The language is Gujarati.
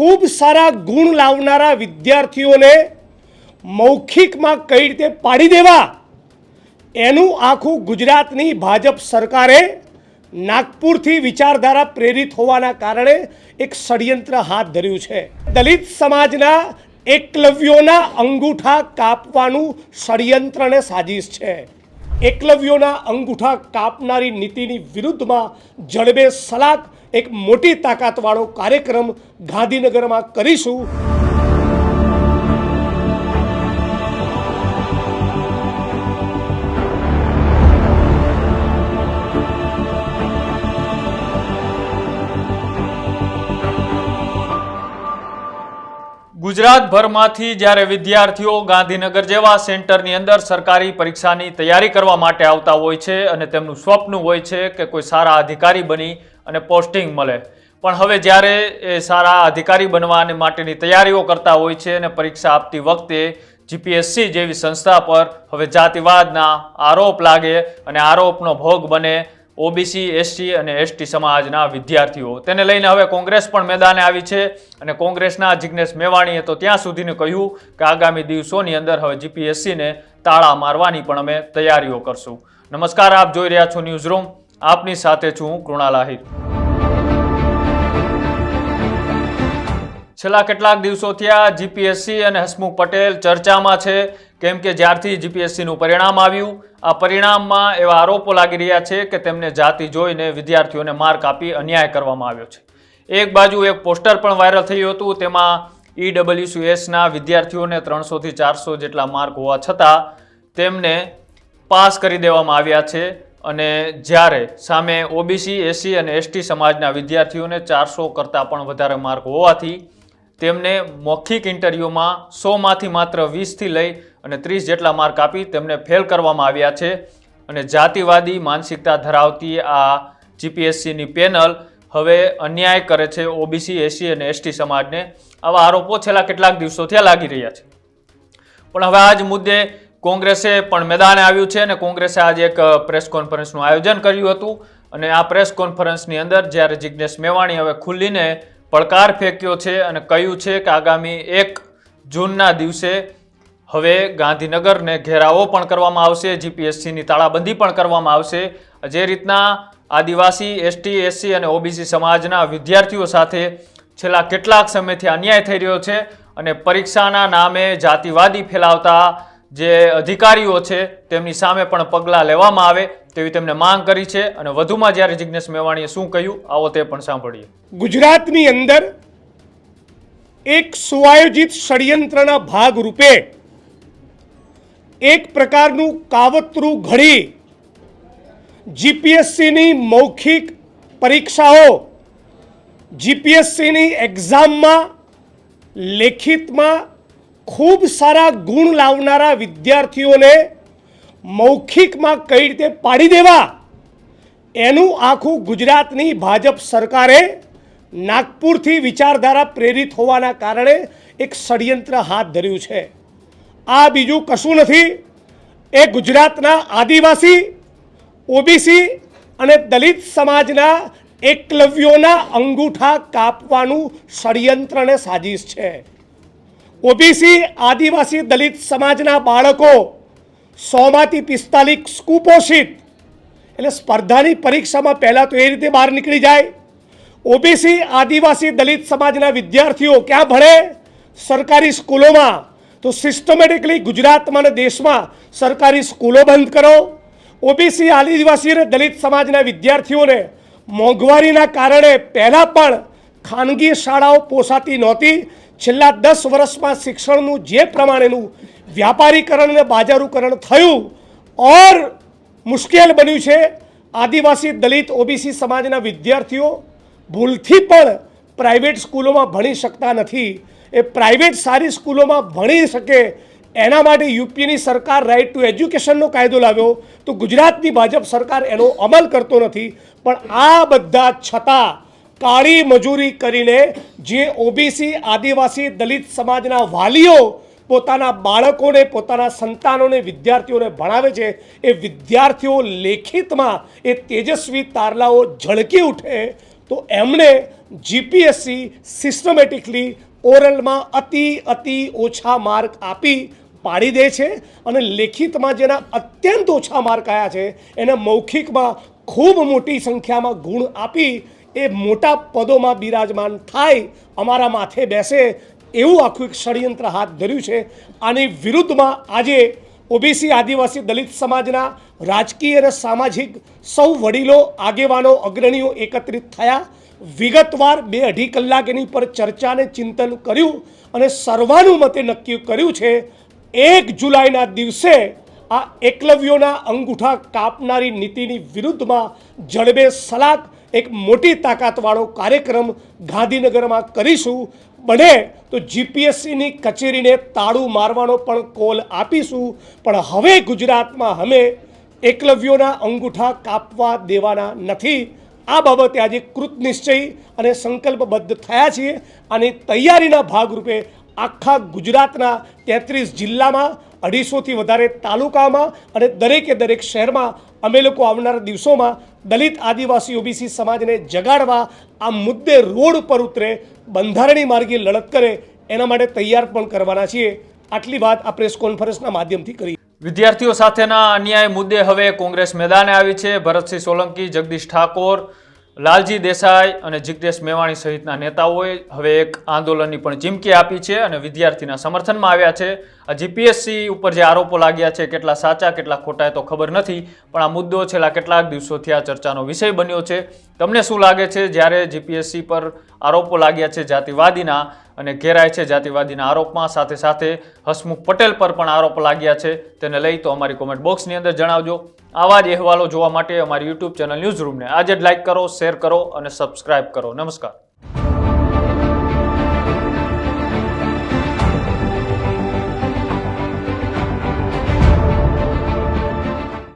ખૂબ સારા ગુણ લાવનારા વિદ્યાર્થીઓને મૌખિકમાં કઈ રીતે પાડી દેવા? એનું આખું ગુજરાતની ભાજપ સરકારે નાગપુરથી વિચારધારા પ્રેરિત હોવાના કારણે એક ષડયંત્ર હાથ ધર્યું છે. દલિત સમાજના એકલવ્યોના અંગૂઠા કાપવાનું ષડયંત્રને સાજિશ છે. એકલવ્યોના અંગૂઠા કાપનારી નીતિની વિરુદ્ધમાં જડબે સલાક એક મોટી તાકાતવાળો કાર્યક્રમ ગાંધીનગરમાં કરીશું. ગુજરાતભરમાંથી જ્યારે વિદ્યાર્થીઓ ગાંધીનગર જેવા સેન્ટરની અંદર સરકારી પરીક્ષાની તૈયારી કરવા માટે આવતા હોય છે અને તેમનું સ્વપ્ન હોય છે કે કોઈ સારા અધિકારી બની અને પોસ્ટિંગ મળે. પણ હવે જ્યારે એ સારા અધિકારી બનવાને માટેની તૈયારીઓ કરતા હોય છે અને પરીક્ષા આપતી વખતે જીપીએસસી જેવી સંસ્થા પર હવે જાતિવાદના આરોપ લાગે અને આરોપનો ભોગ બને ઓબીસી એસસી અને એસટી સમાજના વિદ્યાર્થીઓ. તેને લઈને હવે કોંગ્રેસ પણ મેદાને આવી છે અને કોંગ્રેસના જિજ્ઞેશ મેવાણીએ તો ત્યાં સુધીને કહ્યું કે આગામી દિવસોની અંદર હવે જીપીએસસીને તાળા મારવાની પણ અમે તૈયારીઓ કરશું. નમસ્કાર, આપ જોઈ રહ્યા છો ન્યૂઝ રૂમ. આપની સાથે છું હું કૃણાલ આહિર. છેલ્લા કેટલાક દિવસોથી આ જીપીએસસી અને હસમુખ પટેલ ચર્ચામાં છે, કેમ કે જ્યારથી જીપીએસસીનું પરિણામ આવ્યું, આ પરિણામમાં એવા આરોપો લાગી રહ્યા છે કે તેમને જાતિ જોઈને વિદ્યાર્થીઓને માર્ક આપી અન્યાય કરવામાં આવ્યો છે. એક બાજુ એક પોસ્ટર પણ વાયરલ થયું હતું, તેમાં ઈડબલ્યુસીએસના વિદ્યાર્થીઓને ત્રણસોથી ચારસો જેટલા માર્ક હોવા છતાં તેમને પાસ કરી દેવામાં આવ્યા છે અને જ્યારે સામે ઓબીસી એસસી અને એસટી સમાજના વિદ્યાર્થીઓને ચારસો કરતાં પણ વધારે માર્ક હોવાથી તેમને મૌખિક ઇન્ટરવ્યૂમાં સોમાંથી માત્ર વીસથી લઈ અને ત્રીસ જેટલા માર્ક આપી તેમને ફેલ કરવામાં આવ્યા છે. અને જાતિવાદી માનસિકતા ધરાવતી આ જીપીએસસીની પેનલ હવે અન્યાય કરે છે ઓબીસી એસસી અને એસટી સમાજને. આવા આરોપો છેલ્લા કેટલાક દિવસોથી લાગી રહ્યા છે. પણ હવે આજ મુદ્દે કોંગ્રેસે પણ મેદાને આવ્યું છે અને કોંગ્રેસે આજે એક પ્રેસ કોન્ફરન્સનું આયોજન કર્યું હતું. અને આ પ્રેસ કોન્ફરન્સની અંદર જ્યારે જિજ્ઞેશ મેવાણી હવે ખુલ્લીને પડકાર ફેંક્યો છે અને કહ્યું છે કે આગામી એક જૂનના દિવસે હવે ગાંધીનગરને ઘેરાવો પણ કરવામાં આવશે, જીપીએસસીની તાળાબંધી પણ કરવામાં આવશે. જે રીતના આદિવાસી, એસટી, એસસી અને ઓબીસી સમાજના વિદ્યાર્થીઓ સાથે છેલ્લા કેટલાક સમયથી અન્યાય થઈ રહ્યો છે અને પરીક્ષાના નામે જાતિવાદી ફેલાવતા જે અધિકારીઓ છે, તેમની સામે પણ પગલાં લેવામાં આવે તેવી તેમને માંગ કરી છે અને વધુમાં જ્યારે જિજ્ઞેશ મેવાણીએ શું કહ્યું, આવો તે પણ સાંભળીએ. ગુજરાતની અંદર એક સુઆયોજિત ષડયંત્રના ભાગ રૂપે એક પ્રકારનું કાવતરું ઘડી જીપીએસસીની મૌખિક પરીક્ષાઓ જીપીએસસીની એક્ઝામમાં લેખિતમાં ખૂબ સારા ગુણ લાવનારા વિદ્યાર્થીઓને મૌખિકમાં કઈ રીતે પાડી દેવા? એનું આખું ગુજરાતની ભાજપ સરકારે નાગપુરથી વિચારધારા પ્રેરિત હોવાના કારણે એક ષડયંત્ર હાથ ધર્યું છે. આ બીજું કશું નથી. એ ગુજરાતના આદિવાસી, ઓબીસી અને દલિત સમાજના એકલવ્યોના અંગૂઠા કાપવાનું ષડયંત્ર અને સાજિશ છે. ઓબીસી આદિવાસી દલિત સમાજના બાળકો સોમાંથી પિસ્તાલીસ કુપોષિત એટલે સ્પર્ધાની પરીક્ષામાં પહેલાં તો એ રીતે બહાર નીકળી જાય. ઓબીસી આદિવાસી દલિત સમાજના વિદ્યાર્થીઓ ક્યાં ભણે? સરકારી સ્કૂલોમાં. તો સિસ્ટમેટિકલી ગુજરાતમાં અને દેશમાં સરકારી સ્કૂલો બંધ કરો. ઓબીસી આદિવાસી અને દલિત સમાજના વિદ્યાર્થીઓને મોંઘવારીના કારણે પહેલાં પણ ખાનગી શાળાઓ પોસાતી નહોતી. છેલ્લા દસ વર્ષમાં શિક્ષણનું જે પ્રમાણેનું વ્યાપારીકરણ અને બાજારૂકરણ થયું, ઓર મુશ્કેલ બન્યું છે. આદિવાસી દલિત ઓબીસી સમાજના વિદ્યાર્થીઓ ભૂલથી પણ પ્રાઇવેટ સ્કૂલોમાં ભણી શકતા નથી. એ પ્રાઇવેટ સારી સ્કૂલોમાં ભણી શકે એના માટે યુપીની સરકાર રાઇટ ટુ એજ્યુકેશનનો કાયદો લાવ્યો. તો ગુજરાતની ભાજપ સરકાર એનો અમલ કરતો નથી. પણ આ બધા છતાં કાળી મજૂરી કરીને જે ઓબીસી આદિવાસી દલિત સમાજના વાલીઓ પોતાના બાળકોને, પોતાના સંતાનોને, વિદ્યાર્થીઓને ભણાવે છે, એ વિદ્યાર્થીઓ લેખિતમાં એ તેજસ્વી તારલાઓ ઝળકી ઉઠે, તો એમણે જીપીએસસી સિસ્ટમેટિકલી ઓરલમાં અતિ અતિ ઓછા માર્ક આપી પાડી દે છે અને લેખિતમાં જેના અત્યંત ઓછા માર્ક આવ્યા છે, એને મૌખિકમાં ખૂબ મોટી સંખ્યામાં ગુણ આપી એ મોટા પદોમાં બિરાજમાન થાય, અમારા માથે બેસે એવું આખું એક ષડયંત્ર હાથ ધર્યું છે. આની વિરુદ્ધમાં આજે ઓબીસી આદિવાસી દલિત સમાજના રાજકીય અને સામાજિક સૌ વડીલો, આગેવાનો, અગ્રણીઓ એકત્રિત થયા. વિગતવાર બે અઢી કલાક એની પર ચર્ચાને ચિંતન કર્યું અને સર્વાનુમતે નક્કી કર્યું છે, એક જુલાઈના દિવસે આ એકલવ્યોના અંગૂઠા કાપનારી નીતિની વિરુદ્ધમાં જડબે સલાક એક મોટી તાકાતવાળો કાર્યક્રમ ગાંધીનગરમાં કરીશું. બને તો જીપીએસસીની કચેરીને તાળું મારવાનો પણ કોલ આપીશું. પણ હવે ગુજરાતમાં અમે એકલવ્યોના અંગૂઠા કાપવા દેવાના નથી. આ બાબતે આજે કૃત નિશ્ચય અને સંકલ્પબદ્ધ થયા છીએ. અને તૈયારીના ભાગરૂપે આખા ગુજરાતના તેત્રીસ જિલ્લામાં અઢીસોથી વધારે તાલુકામાં અને દરેકે દરેક શહેરમાં અમે લોકો આવનારા દિવસોમાં દલિત આદિવાસી ઓબીસી સમાજને જગાડવા આ મુદ્દે રોડ પર ઉતરે બંધારણી માર્ગે લડત કરે, એના માટે તૈયાર પણ કરવાના છીએ. આટલી વાત આ પ્રેસ કોન્ફરન્સના માધ્યમથી કરી. વિદ્યાર્થીઓ સાથેના અન્યાય મુદ્દે હવે કોંગ્રેસ મેદાને આવી છે. ભરતસિંહ સોલંકી, જગદીશ ઠાકોર લાલજી દેસાઈ અને જિગ્નેશ મેવાણી સહિતના નેતાઓએ હવે એક આંદોલનની પણ ચીમકી આપી છે અને વિદ્યાર્થીના સમર્થનમાં આવ્યા છે. આ જીપીએસસી ઉપર જે આરોપો લાગ્યા છે, કેટલા સાચા, કેટલા ખોટા એ તો ખબર નથી, પણ આ મુદ્દો છેલ્લા કેટલાક દિવસોથી આ ચર્ચાનો વિષય બન્યો છે. તમને શું લાગે છે, જ્યારે જીપીએસસી પર આરોપો લાગ્યા છે જાતિવાદીના અને ઘેરાય છે જાતિવાદીના આરોપમાં. સાથે સાથે હસમુખ પટેલ પર પણ આરોપ લાગ્યા છે. તેને લઈ તો અમારી કોમેન્ટ બોક્સની અંદર જણાવજો. આવા જ અહેવાલો જોવા માટે અમારી યુટ્યુબ ચેનલ ન્યૂઝ રૂમને આજે જ લાઇક કરો શેર કરો અને સબસ્ક્રાઇબ કરો. નમસ્કાર.